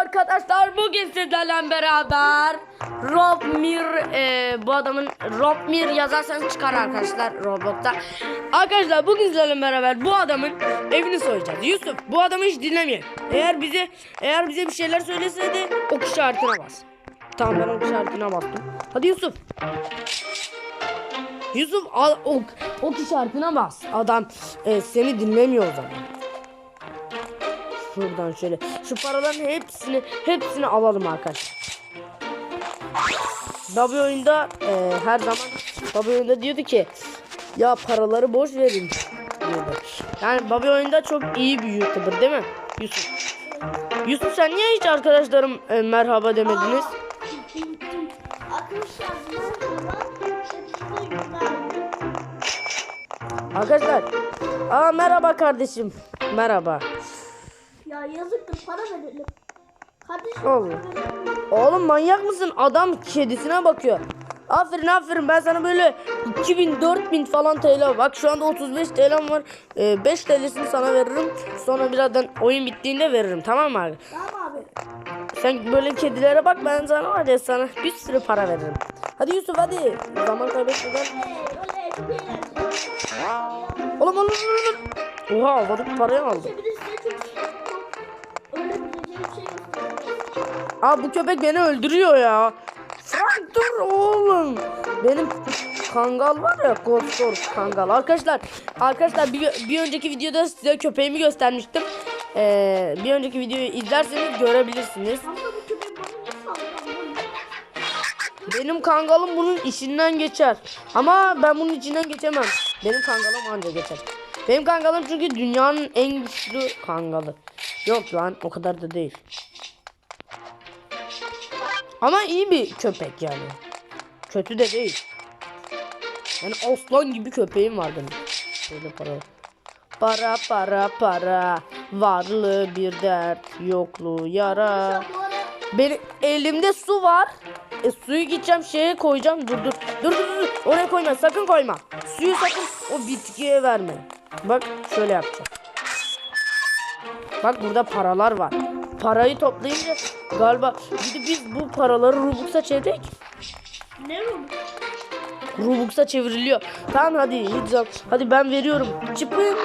Arkadaşlar bugün sizlerle beraber Robmir e, bu adamın Robmir yazarsanız çıkar arkadaşlar Roblox'ta. Arkadaşlar bugün sizlerle beraber bu adamın evini soyacağız. Yusuf bu adamı hiç dinlemeyin. Eğer bize eğer bize bir şeyler söyleseydi ok işaretine bas. Tamam ben ok işaretine bastım. Hadi Yusuf. Yusuf al ok, ok işaretine bas. Adam e, seni dinlemiyor o zaman. Şuradan şöyle. Şu paraların hepsini hepsini alalım arkadaşlar. Babi oyunda e, her zaman Babi oyunda diyordu ki ya paraları boş verin diyordu. Yani Babi oyunda çok iyi bir YouTuber değil mi? Yusuf. Yusuf sen niye hiç arkadaşlarım e, merhaba demediniz? Arkadaşlar. Aa merhaba kardeşim. Merhaba. Ya yazıktır para verelim. Kardeşim Oğlum. Oğlum manyak mısın? Adam kedisine bakıyor. Aferin aferin ben sana böyle 2000 4000 falan TL bak şu anda 35 TL'm var. Ee, 5 TL'sini sana veririm. Sonra birazdan oyun bittiğinde veririm tamam mı abi? Tamam abi. Sen böyle kedilere bak ben sana var ya sana bir sürü para veririm. Hadi Yusuf hadi. Zaman kaybetmeden. Oğlum oğlum oğlum. Oha havadaki parayı aldım. Aa bu köpek beni öldürüyor ya. Frank dur oğlum. Benim kangal var ya Ghost kangal. Arkadaşlar arkadaşlar bir, bir önceki videoda size köpeğimi göstermiştim. Ee, bir önceki videoyu izlerseniz görebilirsiniz. Benim kangalım bunun içinden geçer. Ama ben bunun içinden geçemem. Benim kangalım anca geçer. Benim kangalım çünkü dünyanın en güçlü kangalı. Yok lan o kadar da değil. Ama iyi bir köpek yani. Kötü de değil. Yani aslan gibi köpeğim var benim. Şöyle para. Para para para. Varlığı bir dert, yokluğu yara. Benim elimde su var. E, suyu gideceğim şeye koyacağım. Dur dur. Dur dur dur. Oraya koyma. Sakın koyma. Suyu sakın o bitkiye verme. Bak şöyle yapacağım. Bak burada paralar var. Parayı toplayınca galiba bir de biz bu paraları Robux'a çevirdik. ne oldu? Robux'a çevriliyor. Tamam hadi gideceğim. Hadi ben veriyorum. Çıpın.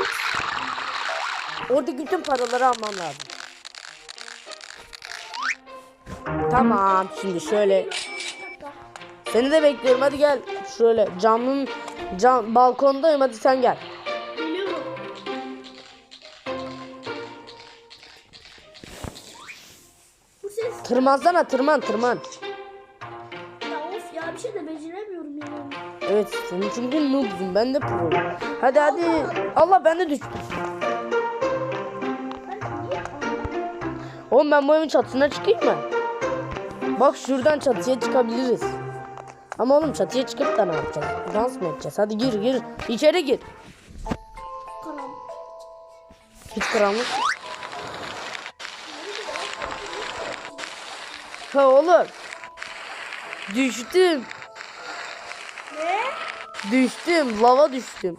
Orada bütün paraları almam lazım. Tamam şimdi şöyle. Seni de bekliyorum hadi gel. Şöyle camın cam balkondayım hadi sen gel. Tırmansana tırman tırman. ya of ya bir şey de beceremiyorum ya. Evet senin çünkü noobsun ben de pro. Hadi hadi. Allah ben de düştüm. Oğlum ben bu evin çatısına çıkayım mı? Bak şuradan çatıya çıkabiliriz. Ama oğlum çatıya çıkıp da ne yapacağız? Dans mı edeceğiz? Hadi gir gir. İçeri gir. karam? Hiç karanlık. Ha oğlum. Düştüm. Ne? Düştüm. Lava düştüm.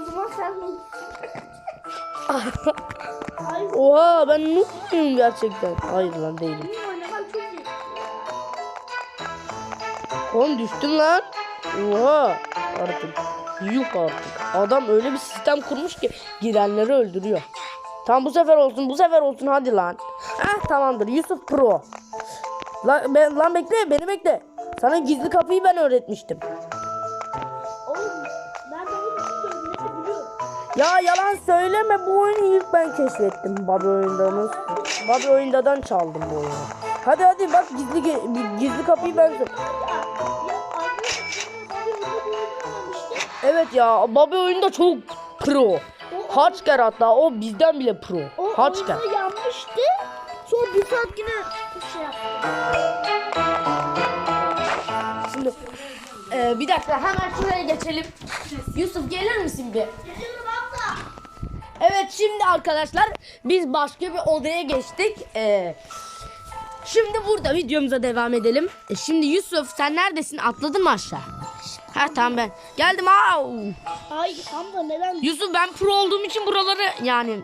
O zaman sen Hayır. Oha ben noob muyum gerçekten? Hayır lan değilim. Oğlum düştüm lan. Oha artık. Yuh artık. Adam öyle bir sistem kurmuş ki girenleri öldürüyor. Tamam bu sefer olsun bu sefer olsun hadi lan. Ah tamamdır Yusuf Pro. Lan, ben, lan bekle beni bekle. Sana gizli kapıyı ben öğretmiştim. Oğlum ben biliyorum. Ya yalan söyleme bu oyunu ilk ben keşfettim Babi oyundanız. Babi oyundadan çaldım bu oyunu. Hadi hadi bak gizli gizli kapıyı ben. Evet ya Babi oyunda çok pro. Kaç kere hatta o bizden bile pro. Oyunda yanmıştı. Sonra bir saat yine şey. Şimdi e, bir dakika hemen şuraya geçelim. Yusuf gelir misin bir? Geliyorum abla. Evet şimdi arkadaşlar biz başka bir odaya geçtik. E, şimdi burada videomuza devam edelim. E, şimdi Yusuf sen neredesin? Atladın mı aşağı? Ha tamam ben. Geldim. Au. Ay abla neden Yusuf ben pro olduğum için buraları yani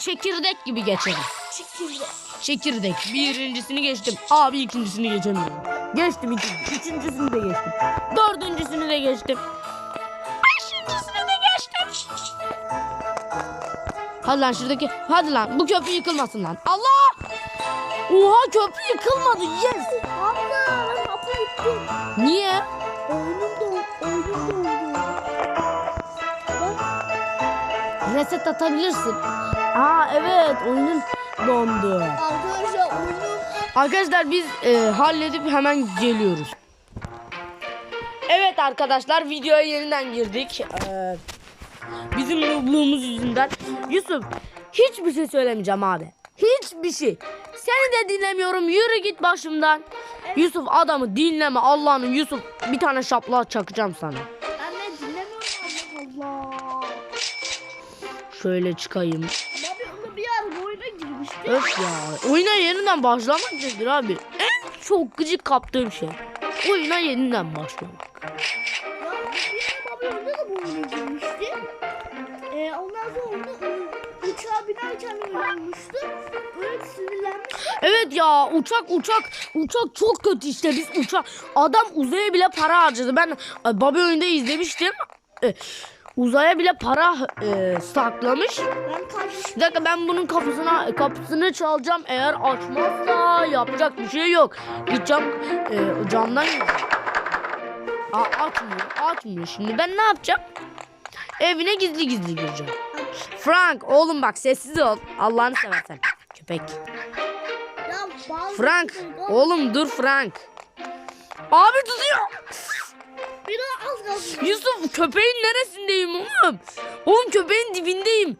çekirdek gibi geçerim. çekildi? Çekirdek. Birincisini geçtim. Abi ikincisini geçemiyorum. Geçtim ikinci. Üçüncüsünü de geçtim. Dördüncüsünü de geçtim. Beşincisini de geçtim. Hadi lan şuradaki. Hadi lan bu köprü yıkılmasın lan. Allah! Oha köprü yıkılmadı. Yes. Ben kapı gittim. Niye? Oyunum da oyunum da Reset atabilirsin. Aa evet oyunun dondu. arkadaşlar oyunum Arkadaşlar biz e, halledip hemen geliyoruz. Evet arkadaşlar videoya yeniden girdik. Ee, bizim noobluğumuz yüzünden. Yusuf hiçbir şey söylemeyeceğim abi. Hiçbir şey. Seni de dinlemiyorum. Yürü git başımdan. Yusuf adamı dinleme Allah'ın Yusuf bir tane şapla çakacağım sana. de dinlemiyorum Allah. Şöyle çıkayım. Öf ya. Oyuna yeniden başlamak nedir abi? En çok gıcık kaptığım şey. Oyuna yeniden başlamak. Ya bu oyuna girmişti. Ee, ondan sonra onda ı, uçağa binerken uyumuştu. Öyle sinirlenmiş. Evet ya uçak uçak uçak çok kötü işte biz uçak adam uzaya bile para harcadı ben Bobby oyunda izlemiştim E, uzaya bile para e, saklamış. Ben bir dakika ben bunun kapısına kapısını çalacağım. Eğer açmazsa yapacak bir şey yok. Gideceğim e, camdan Aa, açmıyor açmıyor. Şimdi ben ne yapacağım? Evine gizli gizli gireceğim. Frank oğlum bak sessiz ol. Allah'ını seversen. Köpek. Frank. Oğlum dur Frank. Abi tutuyor. Bir daha az kalsın. Yusuf köpeğin neresindeyim oğlum? Oğlum köpeğin dibindeyim.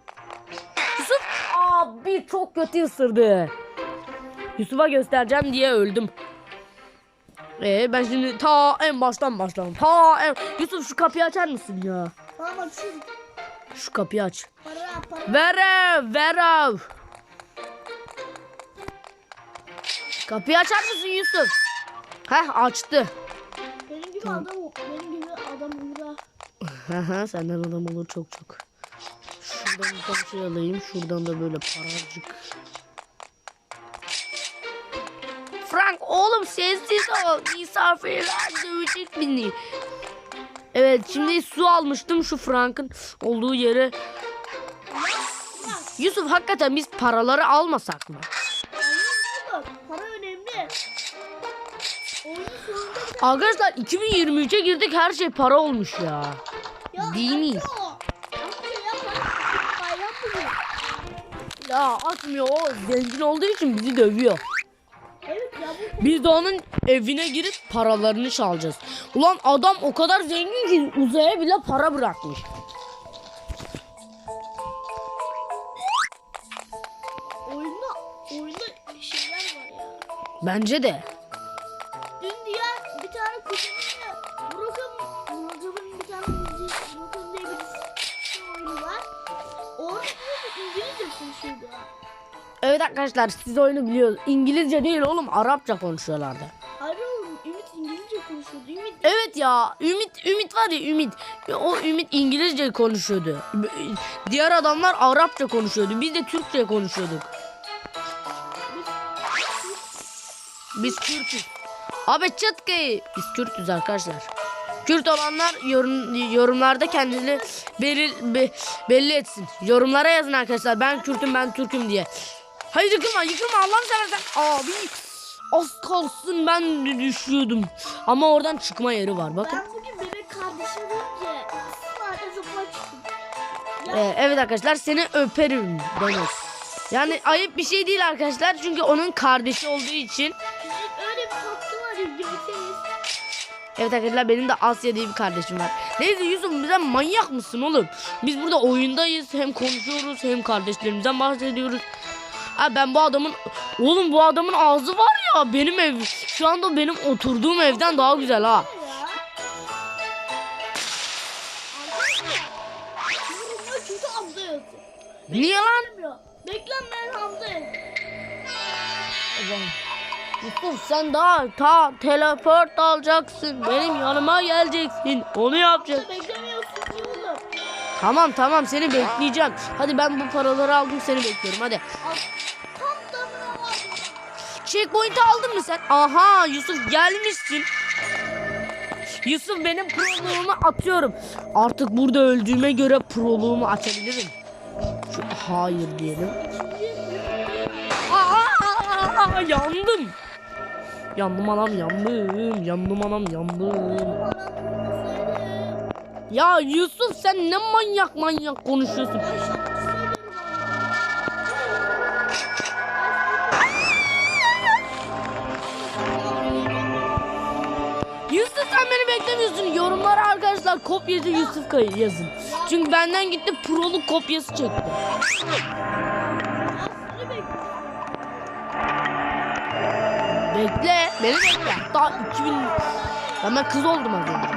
Yusuf abi çok kötü ısırdı. Yusuf'a göstereceğim diye öldüm. Ee ben şimdi ta en baştan başlamam. Ta en... Yusuf şu kapıyı açar mısın ya? Tamam açıyorum. Şu kapıyı aç. Para para. Verev, verev. Kapıyı açar mısın Yusuf? Heh açtı. Adam benim gibi adam burada. Aha, senden adam olur çok çok. Şuradan bir tane şey alayım. Şuradan da böyle paracık. Frank oğlum sessiz ol. Misafirler dövecek beni. Evet şimdi su almıştım şu Frank'ın olduğu yere. Yusuf hakikaten biz paraları almasak mı? Arkadaşlar 2023'e girdik her şey para olmuş ya. ya amca ya atmıyor o zengin olduğu için bizi dövüyor. Evet ya bu Biz de onun evine girip paralarını çalacağız. Ulan adam o kadar zengin ki uzaya bile para bırakmış. oyunda oyunda şeyler var ya. Bence de. Evet arkadaşlar siz oyunu biliyoruz. İngilizce değil oğlum Arapça konuşuyorlardı. Hayır oğlum Ümit İngilizce konuşuyordu. Ümit Evet ya Ümit Ümit var ya Ümit. O Ümit İngilizce konuşuyordu. Diğer adamlar Arapça konuşuyordu. Biz de Türkçe konuşuyorduk. Biz Türk'üz. Abi çıtkı. Biz Kürt'üz arkadaşlar. Kürt olanlar yorum, yorumlarda kendini belli, be- belli etsin. Yorumlara yazın arkadaşlar. Ben Kürt'üm ben Türk'üm diye. Hayır yıkılma yıkılma Allah'ını seversen. Abi az kalsın ben düşüyordum. Ama oradan çıkma yeri var bakın. Ben bugün bebek kardeşim deyince sadece sokağa çıktım. Ya Ee, evet arkadaşlar seni öperim demek. Yani ayıp bir şey değil arkadaşlar. Çünkü onun kardeşi olduğu için. öyle bir tatlı var. Evet arkadaşlar benim de Asya diye bir kardeşim var. Neyse Yusuf bize manyak mısın oğlum? Biz burada oyundayız. Hem konuşuyoruz hem kardeşlerimizden bahsediyoruz. Ha ben bu adamın oğlum bu adamın ağzı var ya benim ev şu anda benim oturduğum evden daha güzel ha. Niye lan? Bilmiyor. Beklenmeyen Hamza yazıyor. Yusuf sen daha ta teleport alacaksın. Benim yanıma geleceksin. Onu yapacaksın. Tamam tamam seni bekleyeceğim. Hadi ben bu paraları aldım seni bekliyorum hadi. Checkpoint'i aldın mı sen? Aha Yusuf gelmişsin. Yusuf benim proluğumu atıyorum. Artık burada öldüğüme göre proluğumu açabilirim. Şu, hayır diyelim. Aa, yandım. Yandım anam yandım. Yandım anam yandım. Ya Yusuf sen ne manyak manyak konuşuyorsun. Yorumlara arkadaşlar kopyacı Yusuf Kayı yazın. Çünkü benden gitti proluk kopyası çekti. Bekle. Beni bekle. Daha 2000... Ya ben kız oldum az önce.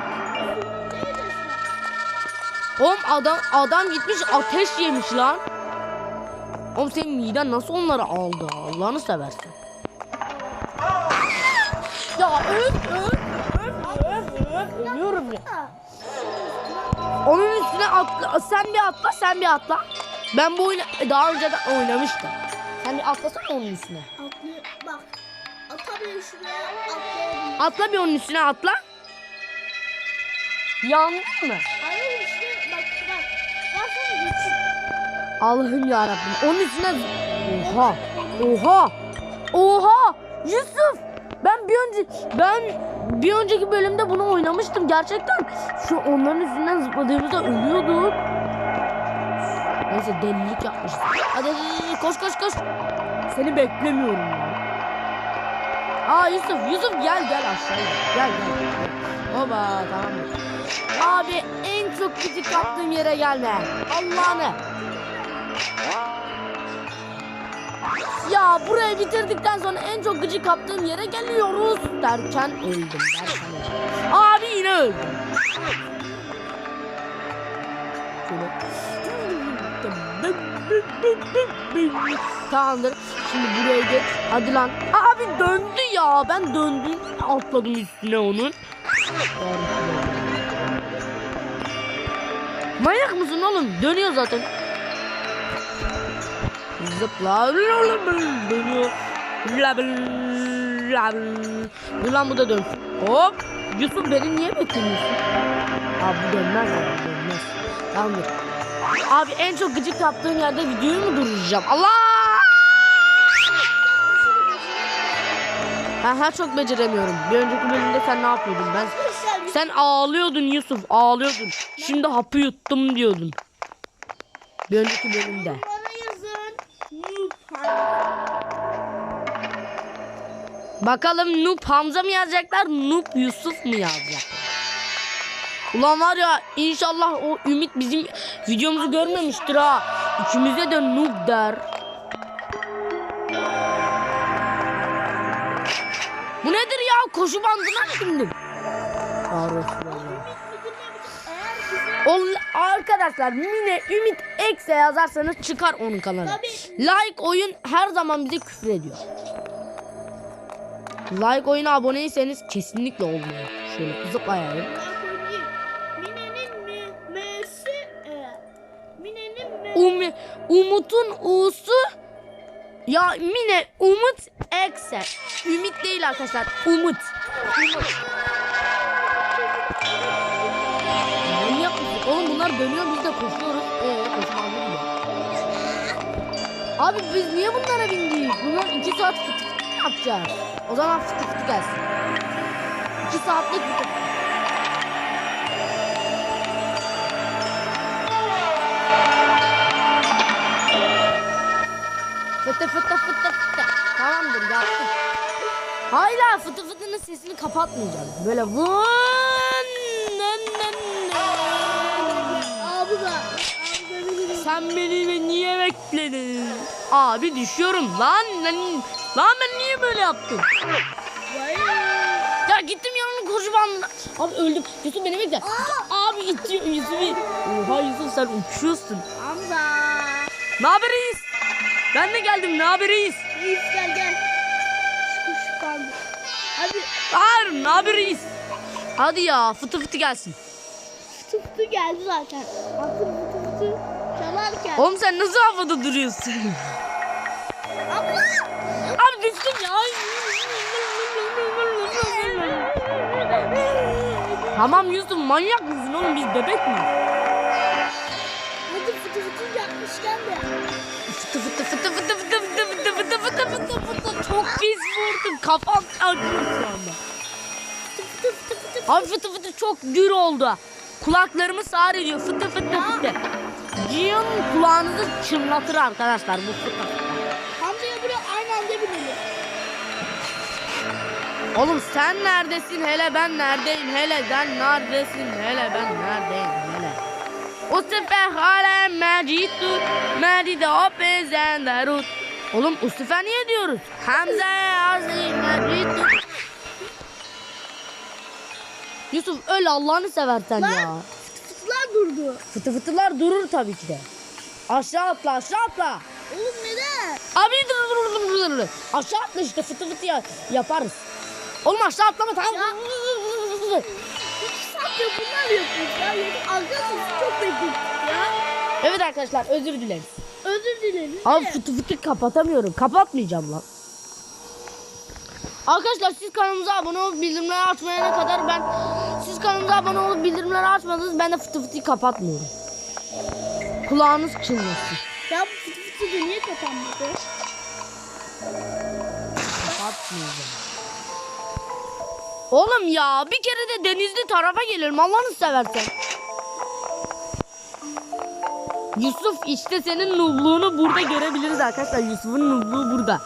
Oğlum adam adam gitmiş ateş yemiş lan. Oğlum senin miden nasıl onları aldı? Allah'ını seversen. Ya öf öf ölüyorum ya. Onun üstüne atla. Sen bir atla sen bir atla. Ben bu oyunu daha önce de oynamıştım. Sen bir atlasana onun üstüne. Atlıyor. Bak. Atamıyor şuraya. Atlayabilir. Atla bir onun üstüne atla. Yandın mı? Hayır işte bak. Allah'ım yarabbim. Onun üstüne... Oha. Oha. Oha. Yusuf. Ben bir önce ben bir önceki bölümde bunu oynamıştım gerçekten. Şu onların üstünden zıpladığımızda ölüyorduk. Neyse delilik yapmışız. Hadi, koş koş koş. Seni beklemiyorum ya. Aa Yusuf, Yusuf gel gel aşağıya. Gel gel. Baba tamam. Abi en çok küçük yaptığım yere gelme. Allah'ını. Ya burayı bitirdikten sonra en çok gıcık kaptığım yere geliyoruz derken öldüm derken öldüm. Abi yine öldüm. Tamamdır. Şimdi buraya geç. Hadi lan. Abi döndü ya. Ben döndüm. Atladım üstüne onun. Manyak mısın oğlum? Dönüyor zaten. Zıpla. Dönüyor. Dur lan bu da dön. Hop. Yusuf beni niye beklemiyorsun? Abi bu dönmez ya. Dönmez. Tamamdır. Abi en çok gıcık yaptığın yerde videoyu mu durduracağım? Allah! Aha çok beceremiyorum. Bir önceki bölümde sen ne yapıyordun? Ben sen ağlıyordun Yusuf, ağlıyordun. Şimdi hapı yuttum diyordun. Bir önceki bölümde. Bakalım Noob Hamza mı yazacaklar, Noob Yusuf mu yazacaklar? Ulan var ya inşallah o Ümit bizim videomuzu görmemiştir ha. İkimize de Noob der. Bu nedir ya? Koşu bandına mı bindim? Ol, arkadaşlar Mine Ümit Ekse yazarsanız çıkar onun kanalı. Tabii. Like oyun her zaman bize küfür ediyor. Like oyuna aboneyseniz kesinlikle olmuyor. Şöyle zıplayalım. E. Um, Umut'un U'su ya Mine Umut Ekse. Ümit değil arkadaşlar. Umut. Umut. Bunlar dönüyor biz de koşuyoruz. Eee koşmamız mı? Abi biz niye bunlara bindik? Bunlar iki saat fıtı fıtı yapacağız? O zaman fıtı fıtı gelsin. İki saatlik fıtı fıtı. Fıtı fıtı fıtı. Tamamdır yaptım. Hala fıtı fıtının sesini kapatmayacağım. Böyle vın Sen beni niye bekledin? Abi düşüyorum lan. Lan, lan ben niye böyle yaptım? Ya gittim yanına bandına. Abi öldüm. Yusuf beni bekle. Abi itiyor Yusuf'u. Oha Yusuf sen uçuyorsun. Hamza. Ne haber reis? Ben de geldim. Ne haber reis? Reis gel gel. Şu kuş kaldı. Hadi Hayır ne haber reis? Hadi ya fıtı fıtı gelsin. fıtı fıtı geldi zaten. Fıtı fıtı çalarken. Oğlum sen nasıl havada duruyorsun? Abla. Abi bitsin ya. Tamam Yusuf manyak mısın oğlum biz bebek miyiz? Hadi fıtı fıtı yapmışken de. Fıtı fıtı fıtı fıtı fıtı fıtı fıtı fıtı fıtı fıtı fıtı çok pis vurdun kafam acıyor şu anda. Fıtı fıtı fıtı. Abi fıtı fıtı çok gür oldu. Kulaklarımı sağır ediyor fıtı fıtı fıtı. Ciyun kulağınızı çınlatır arkadaşlar bu fıtı. Hamza'ya buraya aynı anda binelim. Oğlum sen neredesin hele ben neredeyim hele sen neredesin hele ben neredeyim hele. O sefer hala mecidu mecide o pezenderut. Oğlum Ustifa niye diyoruz? Hamza azim mecidu. Yusuf öl Allah'ını seversen ya. Durdu. Fıtı fıtılar durur tabii ki de. Aşağı atla aşağı atla. Oğlum neden? Abi dur dur dur dur dur. Aşağı atla işte fıtı fıtı ya- yaparız. Oğlum aşağı atlama tamam. İki saatte bunlar yapıyoruz ya. Arkadaşlar çok bekledik ya. Evet arkadaşlar özür dileriz. Özür dileriz. Abi fıtı fıtı kapatamıyorum. Kapatmayacağım lan. Arkadaşlar siz kanalımıza abone olup bildirimleri açmayana kadar ben siz kanalımıza abone olup bildirimleri açmadınız ben de fıtı fıtıyı kapatmıyorum. Kulağınız çınlasın. Ya bu fıtı fıtı niye kapanmadı? Kapatmayacağım. Oğlum ya bir kere de denizli tarafa gelelim Allah'ını seversen. Yusuf işte senin nubluğunu burada görebiliriz arkadaşlar. Yusuf'un nubluğu burada.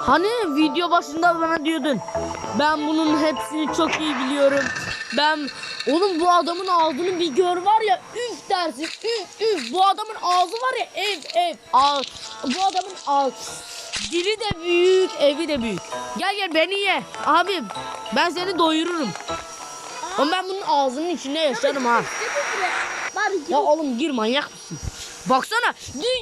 Hani video başında bana diyordun. Ben bunun hepsini çok iyi biliyorum. Ben oğlum bu adamın ağzını bir gör var ya üf dersin. Üf üf bu adamın ağzı var ya ev ev. Ağ, bu adamın ağzı. Dili de büyük, evi de büyük. Gel gel beni ye. Abim ben seni doyururum. Ama ben bunun ağzının içinde yaşarım ha. Ya oğlum gir manyak mısın? Baksana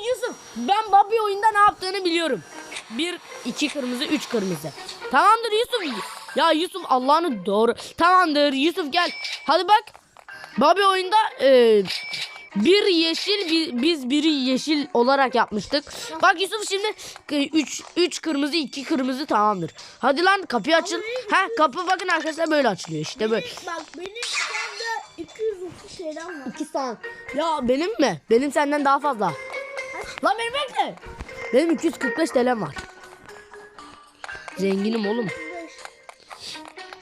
Yusuf ben Bobby oyunda ne yaptığını biliyorum. Bir, iki kırmızı, üç kırmızı. Tamamdır Yusuf. Ya Yusuf Allah'ını doğru. Tamamdır Yusuf gel. Hadi bak. Bobby oyunda e, bir yeşil bir, biz biri yeşil olarak yapmıştık. Bak Yusuf şimdi e, üç, üç kırmızı iki kırmızı tamamdır. Hadi lan kapıyı açıl. Ha kapı bakın arkadaşlar böyle açılıyor işte böyle. Bak benim anda 230 şeyden var. İki tane. Ya benim mi? Benim senden daha fazla. Lan benim bekle. Benim 245 TL'm var. Zenginim oğlum.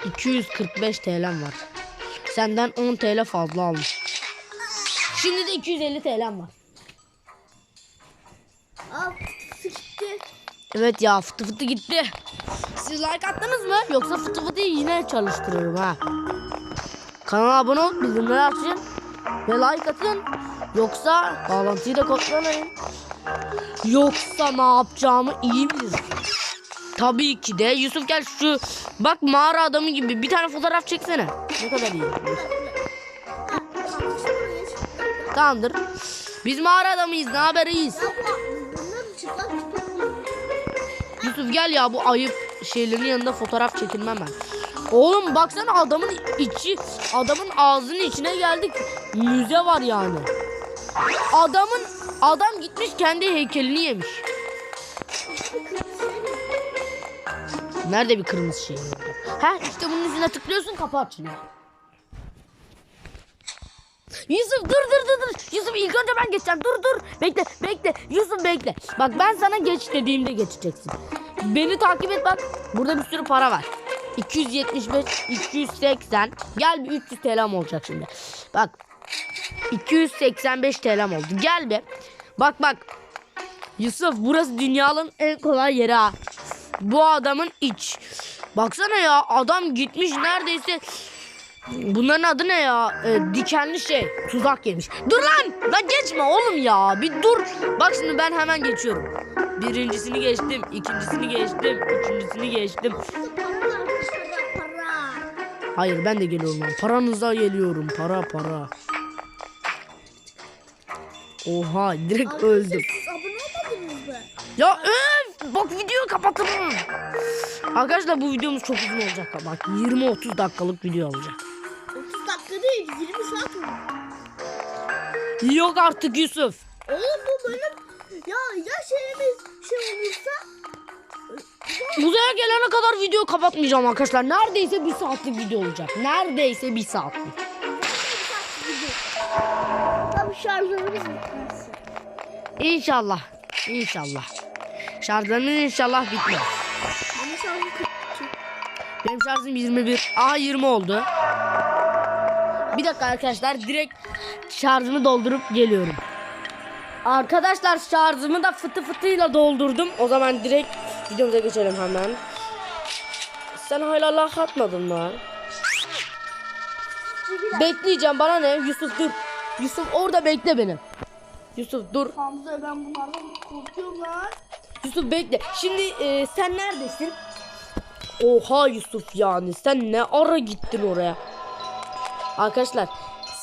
245 TL'm var. Senden 10 TL fazla almış. Şimdi de 250 TL'm var. Aa fıtı gitti. Evet ya fıtı fıtı gitti. Siz like attınız mı? Yoksa fıtı fıtıyı yine çalıştırıyorum ha. Kanala abone ol, bildirimleri açın ve like atın. Yoksa bağlantıyı da kodlamayın. Yoksa ne yapacağımı iyi bilirim. Tabii ki de Yusuf gel şu bak mağara adamı gibi bir tane fotoğraf çeksene. Ne kadar iyi. Tamamdır. Biz mağara adamıyız. Ne çıplak çıplak. Yusuf gel ya bu ayıp şeylerin yanında fotoğraf çekilmem ben. Oğlum baksana adamın içi adamın ağzının içine geldik. Müze var yani. Adamın adam gitmiş kendi heykelini yemiş. Nerede bir kırmızı şey? Ha işte bunun üstüne tıklıyorsun kapı açılıyor. Yusuf dur dur dur dur. Yusuf ilk önce ben geçeceğim. Dur dur. Bekle bekle. Yusuf bekle. Bak ben sana geç dediğimde geçeceksin. Beni takip et bak. Burada bir sürü para var. 275, 280. Gel bir 300 TL'm olacak şimdi. Bak. 285 TL'm oldu. Gel be. Bak bak. Yusuf burası dünyanın en kolay yeri ha. Bu adamın iç. Baksana ya adam gitmiş neredeyse Bunların adı ne ya? Ee, dikenli şey. Tuzak yemiş. Dur lan! Lan geçme oğlum ya. Bir dur. Bak şimdi ben hemen geçiyorum. Birincisini geçtim. ikincisini geçtim. Üçüncüsünü geçtim. Hayır ben de geliyorum. Paranıza geliyorum. Para para. Oha direkt Arkadaşlar öldüm. siz abone olmadınız mı? Ya öf! Bak videoyu kapatalım. Arkadaşlar bu videomuz çok uzun olacak. Bak 20-30 dakikalık video olacak. 30 dakika değil 20 saat oldu. Yok artık Yusuf. Oğlum bu bölüm ya özel şeyimiz şey olursa Uzaya gelene kadar video kapatmayacağım arkadaşlar. Neredeyse bir saatlik video olacak. Neredeyse bir saatlik. Şarjlarımız bitmez. İnşallah. İnşallah. Şarjlarımız inşallah bitmez. Ama şarjım 42. Benim şarjım 21. Aa 20 oldu. Bir dakika arkadaşlar direkt şarjımı doldurup geliyorum. Arkadaşlar şarjımı da fıtı fıtıyla doldurdum. O zaman direkt videomuza geçelim hemen. Sen hala laf atmadın mı? Bekleyeceğim bana ne? Yusuf dur. Yusuf orada bekle beni. Yusuf dur. Hamza ben bunlardan korkuyorum lan. Yusuf bekle. Şimdi e, sen neredesin? Oha Yusuf yani sen ne ara gittin oraya? Arkadaşlar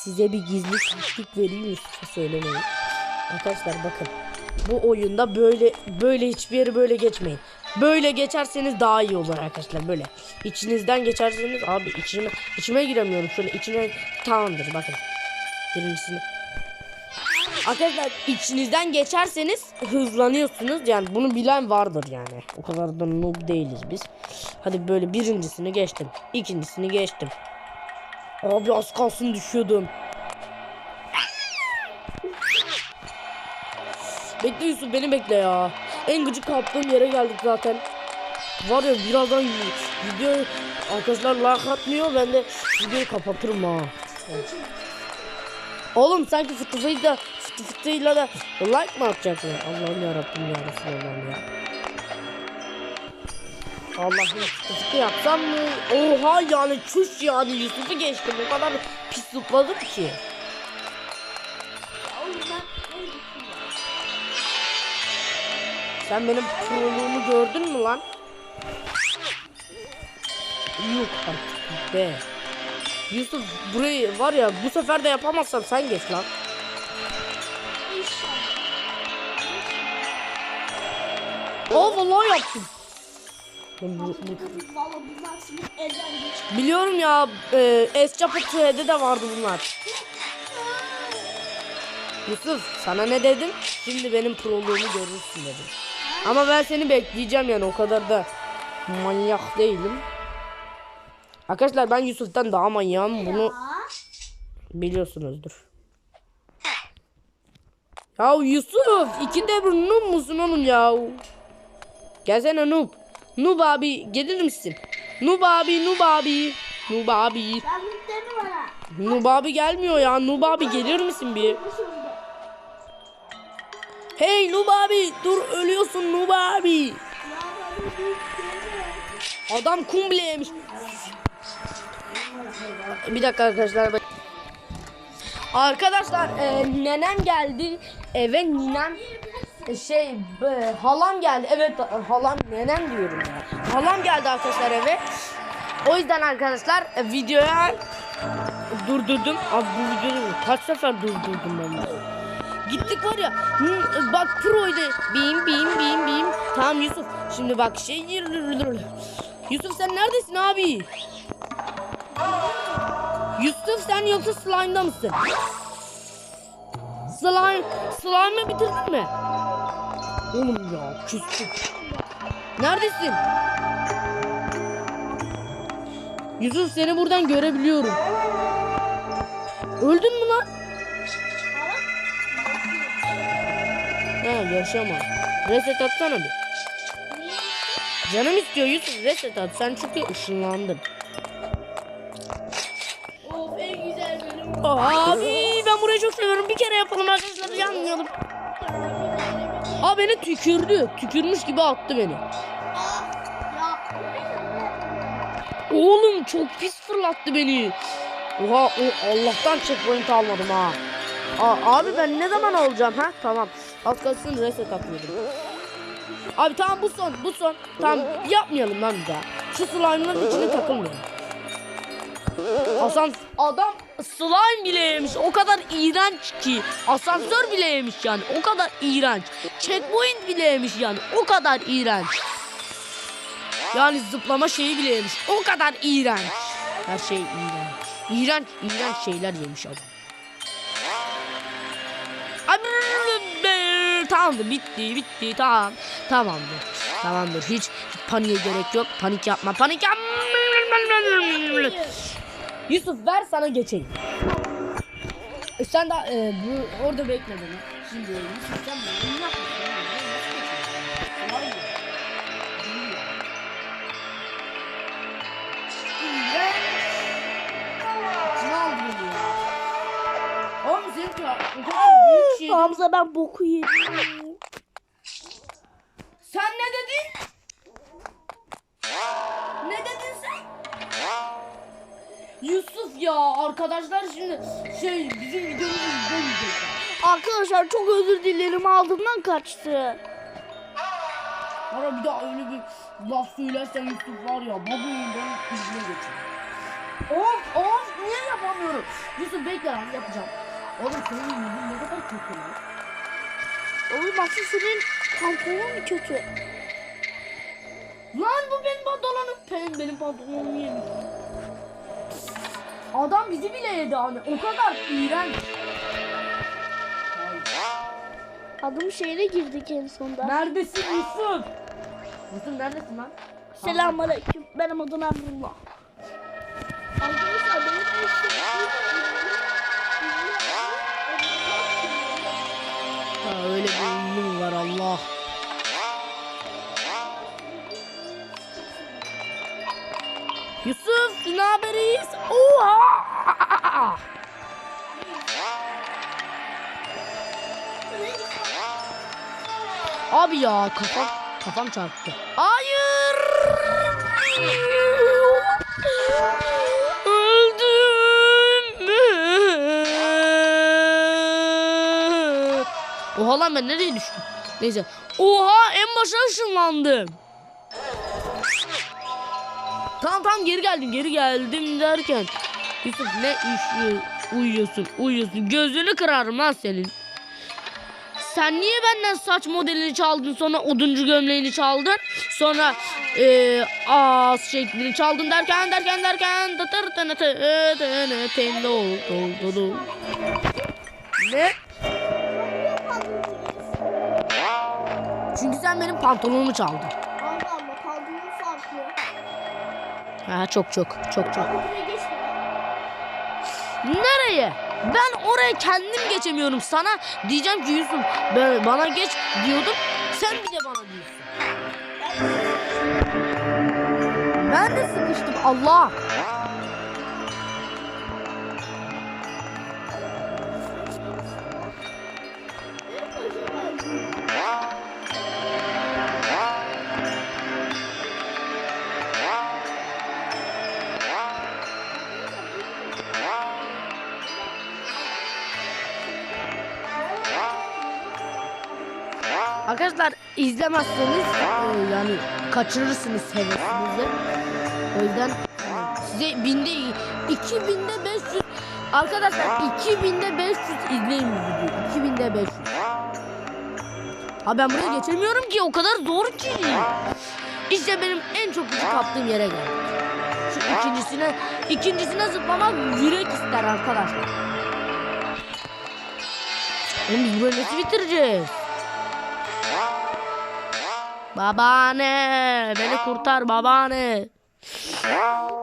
size bir gizli taktik vereyim Yusuf'a söylemeyin. Arkadaşlar bakın. Bu oyunda böyle böyle hiçbir yeri böyle geçmeyin. Böyle geçerseniz daha iyi olur arkadaşlar böyle. İçinizden geçerseniz abi içime içime giremiyorum şöyle içine tamamdır bakın. Birincisini Arkadaşlar içinizden geçerseniz hızlanıyorsunuz. Yani bunu bilen vardır yani. O kadar da noob değiliz biz. Hadi böyle birincisini geçtim. ikincisini geçtim. Abi az kalsın düşüyordum. Bekle Yusuf beni bekle ya. En gıcık kaptığım yere geldik zaten. Var ya birazdan video arkadaşlar like atmıyor ben de videoyu kapatırım ha. Oğlum sanki fıtı fıtıyla fıtı fıtıyla da like mı atacaklar? Allah'ım yarabbim ya Resulallah'ım ya. Allah'ım fıtı fıtı yapsam mı? Oha yani çüş yani Yusuf'u geçtim o kadar pis zıpladım ki. Sen benim proluğumu gördün mü lan? Yok artık be. Yusuf burayı var ya bu sefer de yapamazsam sen geç lan. Aa vallahi yaptım. Biliyorum ya e, Escapı T'de de vardı bunlar. Yusuf sana ne dedim? Şimdi benim proluğumu görürsün dedim. Ama ben seni bekleyeceğim yani o kadar da manyak değilim. Arkadaşlar ben Yusuf'tan daha manyağım bunu biliyorsunuzdur. Ya Yusuf iki de bir noob musun oğlum ya? Gelsene noob. Noob abi gelir misin? Noob abi noob abi. Noob abi. Noob abi gelmiyor ya. Noob abi gelir misin bir? Hey Noob abi dur ölüyorsun Noob abi. Gelme. Adam kumble yemiş. Bir dakika arkadaşlar. Arkadaşlar e, nenem geldi eve ninem e, şey be, halam geldi evet e, halam nenem diyorum ya. Halam geldi arkadaşlar eve. O yüzden arkadaşlar e, videoya durdurdum. Abi bu videoyu kaç sefer durdurdum ben. Gittik var ya hı, bak proydu. Bim bim bim bim. Tamam Yusuf. Şimdi bak şey Yusuf sen neredesin abi? Yusuf sen yoksa slime'da mısın? Slime, slime'ı bitirdin mi? Oğlum ya küstüm. Neredesin? Yusuf seni buradan görebiliyorum. Öldün mü lan? He yaşama. Reset atsana bir. Canım istiyor Yusuf reset at. Sen çünkü ışınlandın. Abi ben burayı çok seviyorum. Bir kere yapalım arkadaşlar yanmayalım. Aa beni tükürdü. Tükürmüş gibi attı beni. Oğlum çok pis fırlattı beni. Oha o Allah'tan checkpoint almadım ha. Aa, abi ben ne zaman olacağım ha? Tamam. Az kalsın reset atıyordum. Abi tamam bu son bu son. Tamam yapmayalım lan bir daha. Şu slime'ların içine takılmayalım. Hasan adam slime bile yemiş. O kadar iğrenç ki. Asansör bile yemiş yani. O kadar iğrenç. Checkpoint bile yemiş yani. O kadar iğrenç. Yani zıplama şeyi bile yemiş. O kadar iğrenç. Her şey iğrenç. İğrenç, iğrenç şeyler yemiş adam. Tamamdır bitti bitti tamam. Tamamdır. Tamamdır hiç paniğe gerek yok. Panik yapma panik yapma. Yusuf ver sana geçeyim. E, Sen de e, bu orada bekle beni. Şimdi Yusuf sen bunu yapma. Hamza ben boku yedim. Sen ne dedin? Ne dedin sen? Yusuf ya arkadaşlar şimdi şey bizim videomuzu izlemeyecekler. Arkadaşlar çok özür dilerim ağzımdan kaçtı. Bana bir daha öyle bir laf söylersen Yusuf var ya babayından kızına geçer. Of of niye yapamıyorum? Yusuf bekle lan yapacağım. Oğlum senin yüzün ne kadar kötü lan. Oğlum aslında senin pantolon mu kötü? Lan bu benim pantolonum. Benim, benim pantolonumu yemiş. Adam bizi bile yedi hani o kadar iğrenç. Adım şehre girdik en sonunda. Neredesin Yusuf? Yusuf neredesin lan? Selamünaleyküm. Benim adım Emrullah. Arkadaşlar benim Ha, öyle bir ünlü mü var Allah. Yusuf ne haberiz? Oha! Abi ya kafam kafam çarptı. Hayır! Öldüm. Oha lan ben nereye düştüm? Neyse. Oha en başa ışınlandım. Tamam tamam geri geldim geri geldim derken. Yusuf ne iş uyuyorsun uyuyorsun gözünü kırarım lan senin. Sen niye benden saç modelini çaldın sonra oduncu gömleğini çaldın sonra e, ağız şeklini çaldın derken derken derken tıtır tını tı tını oldu. Ne? Çünkü sen benim pantolonumu çaldın. Ha çok çok çok çok. Nereye? Ben oraya kendim geçemiyorum. Sana diyeceğim ki Yusuf ben, bana geç diyordum. Sen bir de bana diyorsun. Ben de sıkıştım Allah. İzlemezseniz yani kaçırırsınız hevesinizi. O yüzden size binde 2000'de 500 arkadaşlar 2000'de 500 izleyin bu videoyu. 2000'de 500. Ha ben buraya geçemiyorum ki o kadar zor ki. İşte benim en çok gücü kaptığım yere geldik. Şu ikincisine ikincisine zıplamak yürek ister arkadaşlar. Oğlum biz burayı nasıl bitireceğiz? Babaanne beni kurtar babaanne.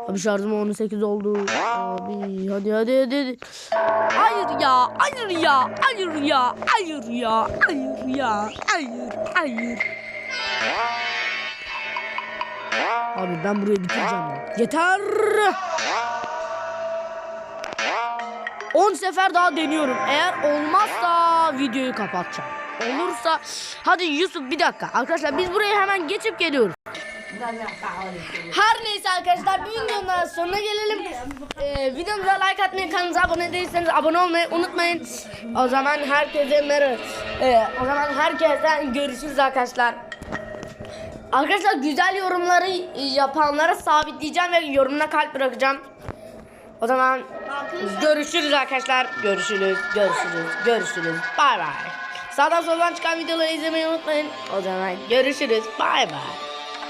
Abi şarjım 18 oldu. Abi hadi hadi hadi. Hayır ya, hayır ya, hayır ya, hayır ya, hayır ya, hayır, hayır. Abi ben burayı bitireceğim. Yeter. 10 sefer daha deniyorum. Eğer olmazsa videoyu kapatacağım. Olursa hadi Yusuf bir dakika. Arkadaşlar biz buraya hemen geçip geliyoruz. Her neyse arkadaşlar bir videonun sonuna gelelim. Ee, videomuza like atmayı, kanalımıza abone değilseniz abone olmayı unutmayın. O zaman herkese merhaba. Ee, o zaman herkesten görüşürüz arkadaşlar. Arkadaşlar güzel yorumları yapanlara sabitleyeceğim ve yorumuna kalp bırakacağım. O zaman görüşürüz arkadaşlar. Görüşürüz, görüşürüz, görüşürüz. Bay bay. Sağdan soldan çıkan videoları izlemeyi unutmayın. O zaman görüşürüz. Bay bay.